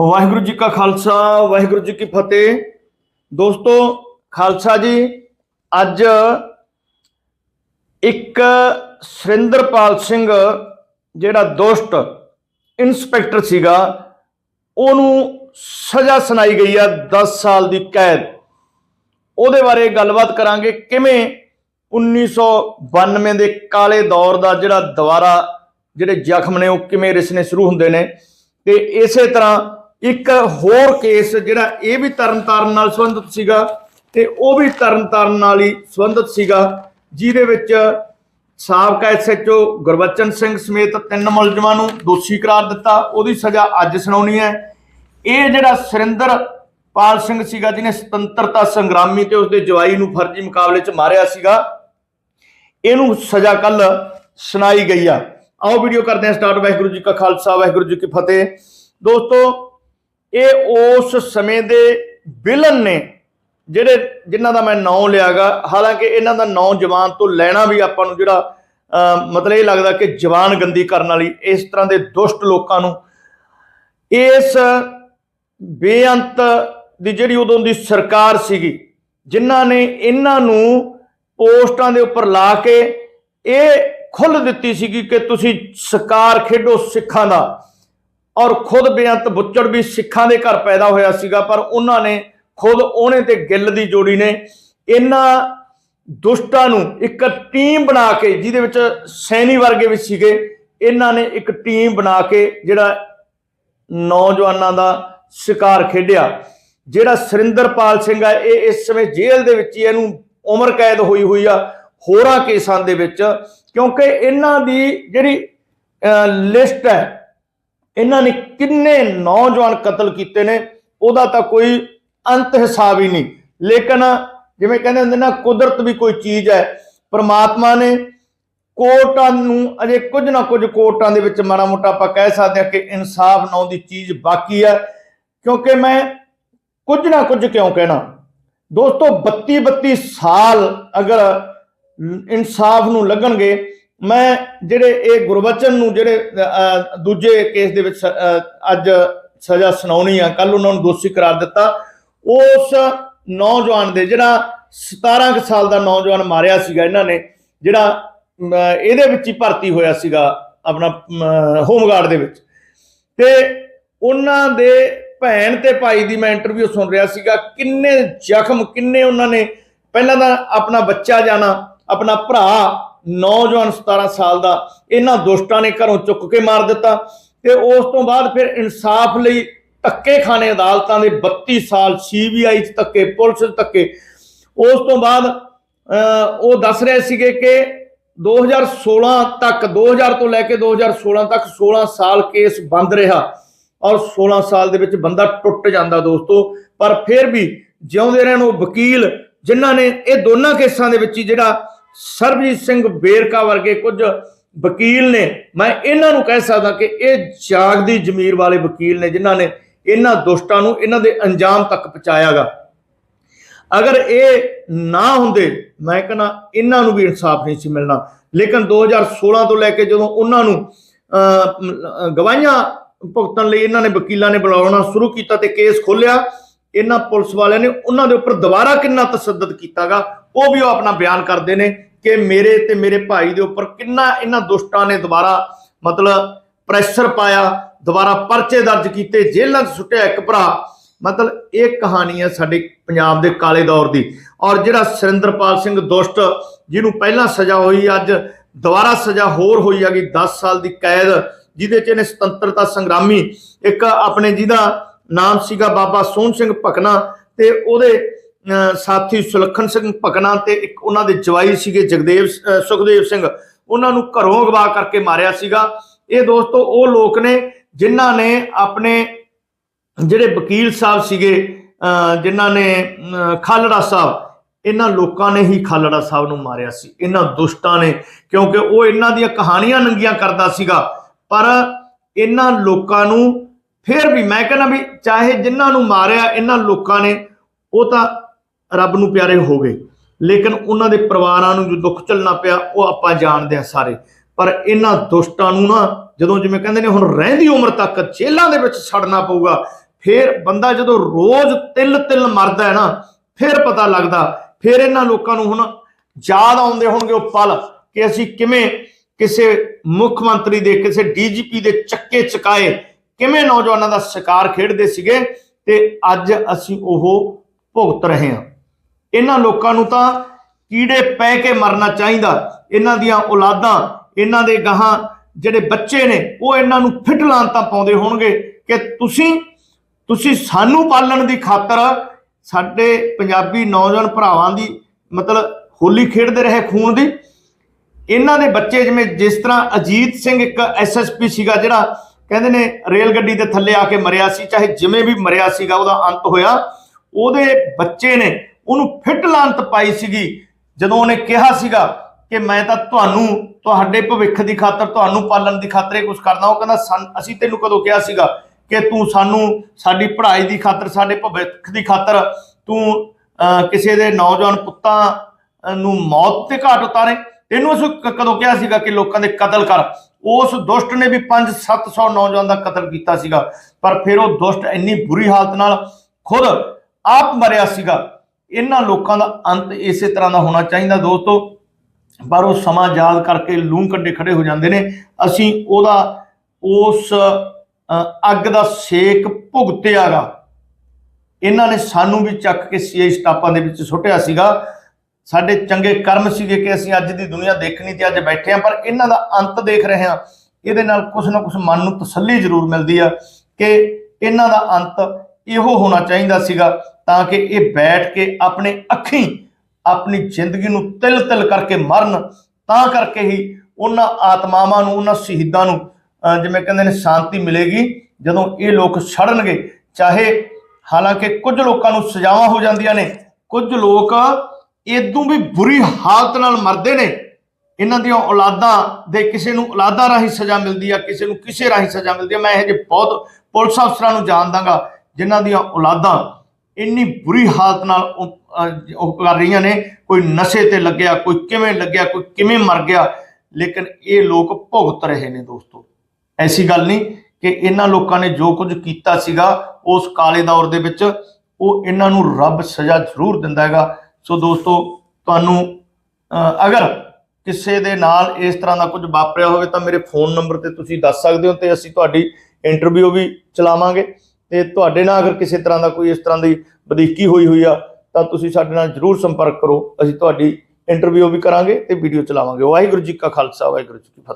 ਵਾਹਿਗੁਰੂ ਜੀ ਕਾ ਖਾਲਸਾ, ਵਾਹਿਗੁਰੂ ਜੀ ਕੀ ਫਤਿਹ। ਦੋਸਤੋ, ਖਾਲਸਾ ਜੀ, ਅੱਜ ਇੱਕ ਸੁਰਿੰਦਰਪਾਲ ਸਿੰਘ, ਜਿਹੜਾ ਦੋਸਤ ਇਨਸਪੈਕਟਰ ਸੀਗਾ, ਉਹਨੂੰ ਸਜ਼ਾ ਸੁਣਾਈ ਗਈ ਆ 10 ਸਾਲ ਦੀ ਕੈਦ। ਉਹਦੇ ਬਾਰੇ ਗੱਲਬਾਤ ਕਰਾਂਗੇ ਕਿਵੇਂ 1992 ਦੇ ਕਾਲੇ ਦੌਰ ਦਾ ਜਿਹੜਾ ਦੁਬਾਰਾ ਜਿਹੜੇ ਜ਼ਖਮ ਨੇ, ਉਹ ਕਿਵੇਂ ਰਿਸਨੇ ਸ਼ੁਰੂ ਹੁੰਦੇ ਨੇ। ਤੇ ਇਸੇ ਤਰ੍ਹਾਂ ਇੱਕ ਹੋਰ ਕੇਸ ਜਿਹੜਾ ਇਹ ਵੀ ਤਰਨਤਾਰਨ ਨਾਲ ਸੰਬੰਧਿਤ ਸੀਗਾ ਤੇ ਉਹ ਵੀ ਤਰਨਤਾਰਨ ਨਾਲ ਹੀ ਸੰਬੰਧਿਤ ਸੀਗਾ, ਜਿਹਦੇ ਵਿੱਚ ਸਾਬਕਾ ਐਸਐਚਓ ਗੁਰਬਚਨ ਸਿੰਘ ਸਮੇਤ ਤਿੰਨ ਮੁਲਜ਼ਮਾਂ ਨੂੰ ਦੋਸ਼ੀ ਕਰਾਰ ਦਿੱਤਾ, ਉਹਦੀ ਸਜ਼ਾ ਅੱਜ ਸੁਣਾਉਣੀ ਹੈ। ਇਹ ਜਿਹੜਾ ਸੁਰਿੰਦਰ ਪਾਲ ਸਿੰਘ ਸੀਗਾ, ਜਿਹਨੇ ਸੁਤੰਤਰਤਾ ਸੰਗਰਾਮੀ ਤੇ ਉਸਦੇ ਜਵਾਈ ਨੂੰ ਫਰਜ਼ੀ ਮੁਕਾਬਲੇ 'ਚ ਮਾਰਿਆ ਸੀਗਾ, ਇਹਨੂੰ ਸਜ਼ਾ ਕੱਲ ਸੁਣਾਈ ਗਈ ਆ। ਆਓ ਵੀਡੀਓ ਕਰਦੇ ਹਾਂ ਸਟਾਰਟ। ਵਾਹਿਗੁਰੂ ਜੀ ਕਾ ਖਾਲਸਾ, ਵਾਹਿਗੁਰੂ ਜੀ ਕੀ ਫਤਿਹ। ਦੋਸਤੋ ਇਹ ਉਸ ਸਮੇਂ ਦੇ ਵਿਲਨ ਨੇ ਜਿਹੜੇ ਜਿਨ੍ਹਾਂ ਦਾ ਮੈਂ ਨਾਮ ਲਿਆਗਾ। ਹਾਲਾਂਕਿ ਇਹਨਾਂ ਦਾ ਨਾਮ ਜਵਾਨ ਤੋਂ ਲੈਣਾ ਵੀ ਆਪਾਂ ਨੂੰ ਜਿਹੜਾ ਅਹ, ਮਤਲਬ ਇਹ ਲੱਗਦਾ ਕਿ ਜਵਾਨ ਗੰਦੀ ਕਰਨ ਵਾਲੀ ਇਸ ਤਰ੍ਹਾਂ ਦੇ ਦੁਸ਼ਟ ਲੋਕਾਂ ਨੂੰ ਇਸ ਬੇਅੰਤ ਦੀ ਜਿਹੜੀ ਉਦੋਂ ਦੀ ਸਰਕਾਰ ਸੀਗੀ ਜਿਨ੍ਹਾਂ ਨੇ ਇਹਨਾਂ ਨੂੰ ਪੋਸਟਾਂ ਦੇ ਉੱਪਰ ਲਾ ਕੇ ਇਹ ਖੁੱਲ ਦਿੱਤੀ ਸੀਗੀ ਕਿ ਤੁਸੀਂ ਸਰਕਾਰ ਖੇਡੋ ਸਿੱਖਾਂ ਦਾ। ਔਰ ਖੁਦ ਬੇਅੰਤ ਬੁੱਚੜ ਵੀ ਸਿੱਖਾਂ ਦੇ ਘਰ ਪੈਦਾ ਹੋਇਆ ਸੀਗਾ, ਪਰ ਉਹਨਾਂ ਨੇ ਖੁਦ ਉਹਨੇ ਤੇ ਗਿੱਲ ਦੀ ਜੋੜੀ ਨੇ ਇਹਨਾਂ ਦੁਸ਼ਟਾਂ ਨੂੰ ਇੱਕ ਟੀਮ ਬਣਾ ਕੇ, ਜਿਹਦੇ ਵਿੱਚ ਸੈਣੀ ਵਰਗੇ ਵੀ ਸੀਗੇ, ਇਹਨਾਂ ਨੇ ਇੱਕ ਟੀਮ ਬਣਾ ਕੇ ਜਿਹੜਾ ਨੌਜਵਾਨਾਂ ਦਾ ਸ਼ਿਕਾਰ ਖੇਡਿਆ। ਜਿਹੜਾ ਸੁਰਿੰਦਰਪਾਲ ਸਿੰਘ ਆ, ਇਹ ਇਸ ਸਮੇਂ ਜੇਲ੍ਹ ਦੇ ਵਿੱਚ ਹੀ ਇਹਨੂੰ ਉਮਰ ਕੈਦ ਹੋਈ ਹੋਈ ਆ, ਹੋਰਾਂ ਕੇਸਾਂ ਦੇ ਵਿੱਚ, ਕਿਉਂਕਿ ਇਹਨਾਂ ਦੀ ਜਿਹੜੀ ਲਿਸਟ ਹੈ ਇਹਨਾਂ ਨੇ ਕਿੰਨੇ ਨੌਜਵਾਨ ਕਤਲ ਕੀਤੇ ਨੇ, ਉਹਦਾ ਤਾਂ ਕੋਈ ਅੰਤ ਹਿਸਾਬ ਹੀ ਨਹੀਂ। ਲੇਕਿਨ ਜਿਵੇਂ ਕਹਿੰਦੇ ਹੁੰਦੇ ਨਾ, ਕੁਦਰਤ ਵੀ ਕੋਈ ਚੀਜ਼ ਹੈ। ਪ੍ਰਮਾਤਮਾ ਨੇ ਕੋਰਟਾਂ ਨੂੰ ਅਜੇ ਕੁਝ ਨਾ ਕੁਝ ਕੋਰਟਾਂ ਦੇ ਵਿੱਚ ਮਾੜਾ ਮੋਟਾ ਆਪਾਂ ਕਹਿ ਸਕਦੇ ਹਾਂ ਕਿ ਇਨਸਾਫ ਨਾਂ ਦੀ ਚੀਜ਼ ਬਾਕੀ ਹੈ। ਕਿਉਂਕਿ ਮੈਂ ਕੁਝ ਨਾ ਕੁਝ ਕਿਉਂ ਕਹਿਣਾ? ਦੋਸਤੋ 32 32 ਸਾਲ ਅਗਰ ਇਨਸਾਫ ਨੂੰ ਲੱਗਣਗੇ ਮੈਂ ਜਿਹੜੇ ਇਹ ਗੁਰਬਚਨ ਨੂੰ ਜਿਹੜੇ ਦੂਜੇ ਕੇਸ ਦੇ ਵਿੱਚ ਸ- ਅੱਜ ਸਜ਼ਾ ਸੁਣਾਉਣੀ ਆ ਕੱਲ ਉਹਨਾਂ ਨੂੰ ਦੋਸ਼ੀ ਕਰਾਰ ਦਿੱਤਾ, ਉਸ ਨੌਜਵਾਨ ਦੇ ਜਿਹੜਾ 17 ਕੁ ਸਾਲ ਦਾ ਨੌਜਵਾਨ ਮਾਰਿਆ ਸੀਗਾ ਇਹਨਾਂ ਨੇ, ਜਿਹੜਾ ਇਹਦੇ ਵਿੱਚ ਹੀ ਭਰਤੀ ਹੋਇਆ ਸੀਗਾ ਆਪਣਾ ਹੋਮਗਾਰਡ ਦੇ ਵਿੱਚ। ਤੇ ਉਹਨਾਂ ਦੇ ਭੈਣ ਤੇ ਭਾਈ ਦੀ ਮੈਂ ਇੰਟਰਵਿਊ ਸੁਣ ਰਿਹਾ ਸੀਗਾ, ਕਿੰਨੇ ਜ਼ਖਮ, ਕਿੰਨੇ ਉਹਨਾਂ ਨੇ, ਪਹਿਲਾਂ ਤਾਂ ਆਪਣਾ ਬੱਚਾ ਜਾਣਾ, ਆਪਣਾ ਭਰਾ ਨੌਜਵਾਨ 17 ਸਾਲ ਦਾ ਇਹਨਾਂ ਦੁਸ਼ਟਾਂ ਨੇ ਘਰੋਂ ਚੁੱਕ ਕੇ ਮਾਰ ਦਿੱਤਾ ਤੇ ਉਸ ਤੋਂ ਬਾਅਦ ਫਿਰ ਇਨਸਾਫ ਲਈ ਧੱਕੇ ਖਾਣੇ ਅਦਾਲਤਾਂ ਦੇ 32 ਸਾਲ ਸੀਬੀਆਈ ਚ ਧੱਕੇ, ਪੁਲਿਸ ਚ ਧੱਕੇ। ਉਸ ਤੋਂ ਬਾਅਦ ਉਹ ਦੱਸ ਰਹੇ ਸੀਗੇ ਕਿ 2016 ਤੱਕ 2000 ਤੋਂ ਲੈ ਕੇ 2016 ਤੱਕ 16 ਸਾਲ ਕੇਸ ਬੰਦ ਰਿਹਾ ਔਰ 16 ਸਾਲ ਦੇ ਵਿੱਚ ਬੰਦਾ ਟੁੱਟ ਜਾਂਦਾ ਦੋਸਤੋ। ਪਰ ਫਿਰ ਵੀ ਜਿਉਂਦੇ ਰਹਿਣ ਉਹ ਵਕੀਲ ਜਿਨ੍ਹਾਂ ਨੇ ਇਹ ਦੋਨਾਂ ਕੇਸਾਂ ਦੇ ਵਿੱਚ ਹੀ ਜਿਹੜਾ ਸਰਬਜੀਤ ਸਿੰਘ ਬੇਰਕਾ ਵਰਗੇ ਕੁਝ ਵਕੀਲ ਨੇ ਮੈਂ ਇਹਨਾਂ ਨੂੰ ਕਹਿ ਸਕਦਾ ਕਿ ਇਹ ਜਾਗਦੀ ਜ਼ਮੀਰ ਵਾਲੇ ਵਕੀਲ ਨੇ ਜਿਨ੍ਹਾਂ ਨੇ ਇਹਨਾਂ ਦੁਸ਼ਟਾਂ ਨੂੰ ਇਹਨਾਂ ਦੇ ਅੰਜਾਮ ਤੱਕ ਪਹੁੰਚਾਇਆਗਾ। ਅਗਰ ਇਹ ਨਾ ਹੁੰਦੇ ਮੈਂ ਕਹਿੰਦਾ ਇਹਨਾਂ ਨੂੰ ਵੀ ਇਨਸਾਫ ਨਹੀਂ ਸੀ ਮਿਲਣਾ। ਲੇਕਿਨ 2016 ਤੋਂ ਲੈ ਕੇ ਜਦੋਂ ਉਹਨਾਂ ਨੂੰ ਅਹ, ਗਵਾਹੀਆਂ ਭੁਗਤਣ ਲਈ ਇਹਨਾਂ ਨੇ ਵਕੀਲਾਂ ਨੇ ਬੁਲਾਉਣਾ ਸ਼ੁਰੂ ਕੀਤਾ ਤੇ ਕੇਸ ਖੋਲਿਆ ਇਹਨਾਂ ਪੁਲਿਸ ਵਾਲਿਆਂ ਨੇ ਉਹਨਾਂ ਦੇ ਉੱਪਰ ਦੁਬਾਰਾ ਕਿੰਨਾ ਤਸੱਦਦ ਕੀਤਾਗਾ, ਉਹ ਵੀ ਉਹ ਆਪਣਾ ਬਿਆਨ ਕਰਦੇ ਨੇ ਕਿ ਮੇਰੇ ਤੇ ਮੇਰੇ ਭਾਈ ਦੇ ਉੱਪਰ ਕਿੰਨਾ ਇਹਨਾਂ ਦੁਸ਼ਟਾਂ ਨੇ ਦੁਬਾਰਾ ਮਤਲਬ ਪ੍ਰੈਸ਼ਰ ਪਾਇਆ, ਦੁਬਾਰਾ ਪਰਚੇ ਦਰਜ ਕੀਤੇ, ਜੇਲ੍ਹਾਂ 'ਚ ਸੁੱਟਿਆ ਇੱਕ ਭਰਾ। ਮਤਲਬ ਇਹ ਕਹਾਣੀ ਹੈ ਸਾਡੇ ਪੰਜਾਬ ਦੇ ਕਾਲੇ ਦੌਰ ਦੀ। ਔਰ ਜਿਹੜਾ ਸੁਰਿੰਦਰਪਾਲ ਸਿੰਘ ਦੁਸ਼ਟ, ਜਿਹਨੂੰ ਪਹਿਲਾਂ ਸਜ਼ਾ ਹੋਈ, ਅੱਜ ਦੁਬਾਰਾ ਸਜ਼ਾ ਹੋਰ ਹੋਈ ਹੈਗੀ 10 ਸਾਲ ਦੀ ਕੈਦ, ਜਿਹਦੇ 'ਚ ਇਹਨੇ ਸੁਤੰਤਰਤਾ ਸੰਗਰਾਮੀ, ਇੱਕ ਆਪਣੇ ਜਿਹਦਾ ਨਾਮ ਸੀਗਾ ਬਾਬਾ ਸੋਹਣ ਸਿੰਘ ਭਕਨਾ ਤੇ ਉਹਦੇ ਅਹ, ਸਾਥੀ ਸੁਲੱਖਣ ਸਿੰਘ ਭਕਨਾ ਤੇ ਇੱਕ ਉਹਨਾਂ ਦੇ ਜਵਾਈ ਸੀਗੇ ਜਗਦੇਵ ਸੁਖਦੇਵ ਸਿੰਘ। ਉਹਨਾਂ ਨੂੰ ਘਰੋਂ ਅਗਵਾ ਕਰਕੇ ਮਾਰਿਆ ਸੀਗਾ। ਇਹ ਦੋਸਤੋ ਉਹ ਲੋਕ ਨੇ ਜਿਨ੍ਹਾਂ ਨੇ ਆਪਣੇ ਜਿਹੜੇ ਵਕੀਲ ਸਾਹਿਬ ਸੀਗੇ ਅਹ ਜਿਨ੍ਹਾਂ ਨੇ ਖਾਲੜਾ ਸਾਹਿਬ ਇਹਨਾਂ ਲੋਕਾਂ ਨੇ ਹੀ ਖਾਲੜਾ ਸਾਹਿਬ ਨੂੰ ਮਾਰਿਆ ਸੀ। ਇਹਨਾਂ ਦੁਸ਼ਟਾਂ ਨੇ ਕਿਉਂਕਿ ਉਹ ਇਹਨਾਂ ਦੀਆਂ ਕਹਾਣੀਆਂ ਨੰਗੀਆਂ ਕਰਦਾ ਸੀਗਾ। ਪਰ ਇਹਨਾਂ ਲੋਕਾਂ ਨੂੰ ਫਿਰ ਵੀ ਮੈਂ ਕਹਿੰਦਾ ਵੀ ਚਾਹੇ ਜਿਨ੍ਹਾਂ ਨੂੰ ਮਾਰਿਆ ਇਹਨਾਂ ਲੋਕਾਂ ਨੇ, ਉਹ ਤਾਂ ਰੱਬ ਨੂੰ ਪਿਆਰੇ ਹੋ ਗਏ। ਲੇਕਿਨ ਉਹਨਾਂ ਦੇ ਪਰਿਵਾਰਾਂ ਨੂੰ ਜੋ ਦੁੱਖ ਝੱਲਣਾ ਪਿਆ, ਉਹ ਆਪਾਂ ਜਾਣਦੇ ਆ ਸਾਰੇ। ਪਰ ਇਹਨਾਂ ਦੁਸ਼ਟਾਂ ਨੂੰ ਨਾ ਜਦੋਂ ਜਿਵੇਂ ਕਹਿੰਦੇ ਨੇ ਹੁਣ ਰਹਿੰਦੀ ਉਮਰ ਤੱਕ ਜੇਲ੍ਹਾਂ ਦੇ ਵਿੱਚ ਛੱਡਣਾ ਪਊਗਾ, ਫਿਰ ਬੰਦਾ ਜਦੋਂ ਰੋਜ਼ ਤਿਲ ਤਿਲ ਮਰਦਾ ਹੈ ਨਾ, ਫਿਰ ਪਤਾ ਲੱਗਦਾ, ਫਿਰ ਇਹਨਾਂ ਲੋਕਾਂ ਨੂੰ ਹੁਣ ਯਾਦ ਆਉਂਦੇ ਹੋਣਗੇ ਉਹ ਪਲ ਕਿ ਅਸੀਂ ਕਿਵੇਂ ਕਿਸੇ ਮੁੱਖ ਮੰਤਰੀ ਦੇ, ਕਿਸੇ ਡੀਜੀਪੀ ਦੇ ਚੱਕੇ ਚਕਾਏ ਕਿਵੇਂ ਨੌਜਵਾਨਾਂ ਦਾ ਸ਼ਿਕਾਰ ਖੇਡਦੇ ਸੀਗੇ ਤੇ ਅੱਜ ਅਸੀਂ ਉਹ ਭੁਗਤ ਰਹੇ ਹਾਂ। ਇਹਨਾਂ ਲੋਕਾਂ ਨੂੰ ਤਾਂ ਕੀੜੇ ਪੈ ਕੇ ਮਰਨਾ ਚਾਹੀਦਾ। ਇਹਨਾਂ ਦੀਆਂ ਔਲਾਦਾਂ, ਇਹਨਾਂ ਦੇ ਗਾਹਾਂ ਜਿਹੜੇ ਬੱਚੇ ਨੇ, ਉਹ ਇਹਨਾਂ ਨੂੰ ਫਿੱਟ ਲਾਂਤਾਂ ਪਾਉਂਦੇ ਹੋਣਗੇ ਕਿ ਤੁਸੀਂ ਤੁਸੀਂ ਸਾਨੂੰ ਪਾਲਣ ਦੀ ਖਾਤਰ ਸਾਡੇ ਪੰਜਾਬੀ ਨੌਜਵਾਨ ਭਰਾਵਾਂ ਦੀ ਮਤਲਬ ਹੋਲੀ ਖੇਡਦੇ ਰਹੇ ਖੂਨ ਦੀ। ਇਹਨਾਂ ਦੇ ਬੱਚੇ ਜਿਵੇਂ ਜਿਸ ਤਰ੍ਹਾਂ ਅਜੀਤ ਸਿੰਘ ਇੱਕ ਐਸਐਸਪੀ ਸੀਗਾ ਜਿਹੜਾ ਕਹਿੰਦੇ ਨੇ ਰੇਲ ਗੱਡੀ ਦੇ ਥੱਲੇ ਆ ਕੇ ਮਰਿਆ ਸੀ ਚਾਹੇ ਜਿਵੇਂ ਵੀ ਮਰਿਆ ਸੀਗਾ ਉਹਦਾ ਅੰਤ ਹੋਇਆ। ਉਹਦੇ ਬੱਚੇ ਨੇ ਉਹਨੂੰ ਫਿੱਟ ਲਾਂਤ ਪਾਈ ਸੀਗੀ। ਜਦੋਂ ਉਹਨੇ ਕਿਹਾ ਸੀਗਾ ਕਿ ਮੈਂ ਤਾਂ ਤੁਹਾਨੂੰ ਤੁਹਾਡੇ ਭਵਿੱਖ ਦੀ ਖਾਤਰ ਤੁਹਾਨੂੰ ਪਾਲਣ ਦੀ ਖਾਤਰ ਇਹ ਕੁਝ ਕਰਦਾ ਉਹ ਕਹਿੰਦਾ ਸਾਨ- ਅਸੀਂ ਤੈਨੂੰ ਕਦੋਂ ਕਿਹਾ ਸੀਗਾ ਕਿ ਤੂੰ ਸਾਨੂੰ ਸਾਡੀ ਪੜ੍ਹਾਈ ਦੀ ਖਾਤਰ ਸਾਡੇ ਭਵਿੱਖ ਦੀ ਖਾਤਰ ਤੂੰ ਅਹ, ਕਿਸੇ ਦੇ ਨੌਜਵਾਨ ਪੁੱਤਾਂ ਨੂੰ ਮੌਤ ਤੇ ਘਾਟ ਉਤਾਰੇ? ਤੈਨੂੰ ਅਸੀਂ ਕਦੋਂ ਕਿਹਾ ਸੀਗਾ ਕਿ ਲੋਕਾਂ ਦੇ ਕਤਲ ਕਰ। ਉਸ ਦੁਸ਼ਟ ਨੇ ਵੀ 5-700 ਨੌਜਵਾਨ ਦਾ ਕਤਲ ਕੀਤਾ ਸੀਗਾ, ਪਰ ਫਿਰ ਉਹ ਦੁਸ਼ਟ ਇੰਨੀ ਬੁਰੀ ਹਾਲਤ ਨਾਲ ਖੁਦ ਆਪ ਮਰਿਆ ਸੀਗਾ। ਇਹਨਾਂ ਲੋਕਾਂ ਦਾ ਅੰਤ ਇਸੇ ਤਰ੍ਹਾਂ ਦਾ ਹੋਣਾ ਚਾਹੀਦਾ ਦੋਸਤੋ। ਪਰ ਉਹ ਸਮਾਂ ਯਾਦ ਕਰਕੇ ਲੂੰ ਕੱਢੇ ਖੜੇ ਹੋ ਜਾਂਦੇ ਨੇ। ਅਸੀਂ ਉਹਦਾ, ਉਸ ਅੱਗ ਦਾ ਸੇਕ ਭੁਗਤਿਆਗਾ ਇਹਨਾਂ ਨੇ ਸਾਨੂੰ ਵੀ ਚੱਕ ਕੇ ਸੀਆਈ ਸਟਾਪਾਂ ਦੇ ਵਿੱਚ ਸੁੱਟਿਆ ਸੀਗਾ। ਸਾਡੇ ਚੰਗੇ ਕਰਮ ਸੀਗੇ ਕਿ ਅਸੀਂ ਅੱਜ ਦੀ ਦੁਨੀਆ ਦੇਖਣੀ ਤੇ ਅੱਜ ਬੈਠੇ ਆ ਪਰ ਇਹਨਾਂ ਦਾ ਅੰਤ ਦੇਖ ਰਹੇ ਹਾਂ। ਇਹਦੇ ਨਾਲ ਕੁਝ ਨਾ ਕੁਝ ਮਨ ਨੂੰ ਤਸੱਲੀ ਜ਼ਰੂਰ ਮਿਲਦੀ ਆ ਕਿ ਇਹਨਾਂ ਦਾ ਅੰਤ ਇਹੋ ਹੋਣਾ ਚਾਹੀਦਾ ਸੀਗਾ ਤਾਂ ਕਿ ਇਹ ਬੈਠ ਕੇ ਆਪਣੇ ਅੱਖੀਂ ਆਪਣੀ ਜ਼ਿੰਦਗੀ ਨੂੰ ਤਿਲ-ਤਿਲ ਕਰਕੇ ਮਰਨ। ਤਾਂ ਕਰਕੇ ਹੀ ਉਹਨਾਂ ਆਤਮਾਵਾਂ ਨੂੰ, ਉਹਨਾਂ ਸ਼ਹੀਦਾਂ ਨੂੰ ਜਿਵੇਂ ਕਹਿੰਦੇ ਨੇ, ਸ਼ਾਂਤੀ ਮਿਲੇਗੀ। ਜਦੋਂ ਇਹ ਲੋਕ ਛੜਨਗੇ ਚਾਹੇ ਹਾਲਾਂਕਿ ਕੁਝ ਲੋਕਾਂ ਨੂੰ ਸਜ਼ਾਵਾਂ ਹੋ ਜਾਂਦੀਆਂ ਨੇ, ਕੁਝ ਲੋਕ ਇਦੋਂ ਵੀ ਬੁਰੀ ਹਾਲਤ ਨਾਲ ਮਰਦੇ ਨੇ। ਇਹਨਾਂ ਦੀਆਂ ਔਲਾਦਾਂ ਦੇ ਕਿਸੇ ਨੂੰ ਔਲਾਦਾਂ ਰਾਹੀਂ ਸਜ਼ਾ ਮਿਲਦੀ ਆ, ਕਿਸੇ ਨੂੰ ਕਿਸੇ ਰਾਹੀਂ ਸਜ਼ਾ ਮਿਲਦੀ ਆ। ਮੈਂ ਇਹ ਜਿਹੇ ਬਹੁਤ ਪੁਲਿਸ ਅਫਸਰਾਂ ਨੂੰ ਜਾਣਦਾਗਾ ਜਿਨ੍ਹਾਂ ਦੀਆਂ ਔਲਾਦਾਂ ਇੰਨੀ ਬੁਰੀ ਹਾਲਤ ਨਾਲ ਉਹ ਕਰ ਰਹੀਆਂ ਨੇ। ਕੋਈ ਨਸ਼ੇ ਤੇ ਲੱਗਿਆ, ਕੋਈ ਕਿਵੇਂ ਲੱਗਿਆ, ਕੋਈ ਕਿਵੇਂ ਮਰ ਗਿਆ। ਲੇਕਿਨ ਇਹ ਲੋਕ ਭੁਗਤ ਰਹੇ ਨੇ ਦੋਸਤੋ। ਐਸੀ ਗੱਲ ਨਹੀਂ ਕਿ ਇਹਨਾਂ ਲੋਕਾਂ ਨੇ ਜੋ ਕੁਝ ਕੀਤਾ ਸੀਗਾ, ਉਸ ਕਾਲੇ ਦੌਰ ਦੇ ਵਿੱਚ ਉਹ ਇਹਨਾਂ ਨੂੰ ਰੱਬ ਸਜ਼ਾ ਜ਼ਰੂਰ ਦਿੰਦਾ ਹੈਗਾ। ਸੋ ਦੋਸਤੋ, ਤੁਹਾਨੂੰ ਅਗਰ ਕਿਸੇ ਦੇ ਨਾਲ ਇਸ ਤਰ੍ਹਾਂ ਦਾ ਕੁਝ ਵਾਪਰਿਆ ਹੋਵੇ ਤਾਂ ਮੇਰੇ ਫੋਨ ਨੰਬਰ ਤੇ ਤੁਸੀਂ ਦੱਸ ਸਕਦੇ ਹੋ ਤੇ ਅਸੀਂ ਤੁਹਾਡੀ ਇੰਟਰਵਿਊ ਵੀ ਚਲਾਵਾਂਗੇ। ਤੇ ਤੁਹਾਡੇ ਨਾਲ ਅਗਰ ਕਿਸੇ ਤਰ੍ਹਾਂ ਦਾ ਕੋਈ ਇਸ ਤਰ੍ਹਾਂ ਦੀ ਵਧੀਕੀ ਹੋਈ ਹੋਈ ਆ, ਤਾਂ ਤੁਸੀਂ ਸਾਡੇ ਨਾਲ ਜਰੂਰ ਸੰਪਰਕ ਕਰੋ। ਅਸੀਂ ਤੁਹਾਡੀ ਇੰਟਰਵਿਊ ਵੀ ਕਰਾਂਗੇ ਤੇ ਵੀਡੀਓ ਚਲਾਵਾਂਗੇ। ਵਾਹਿਗੁਰੂ ਜੀ ਕਾ ਖਾਲਸਾ, ਵਾਹਿਗੁਰੂ ਜੀ ਕੀ ਫਤਿਹ।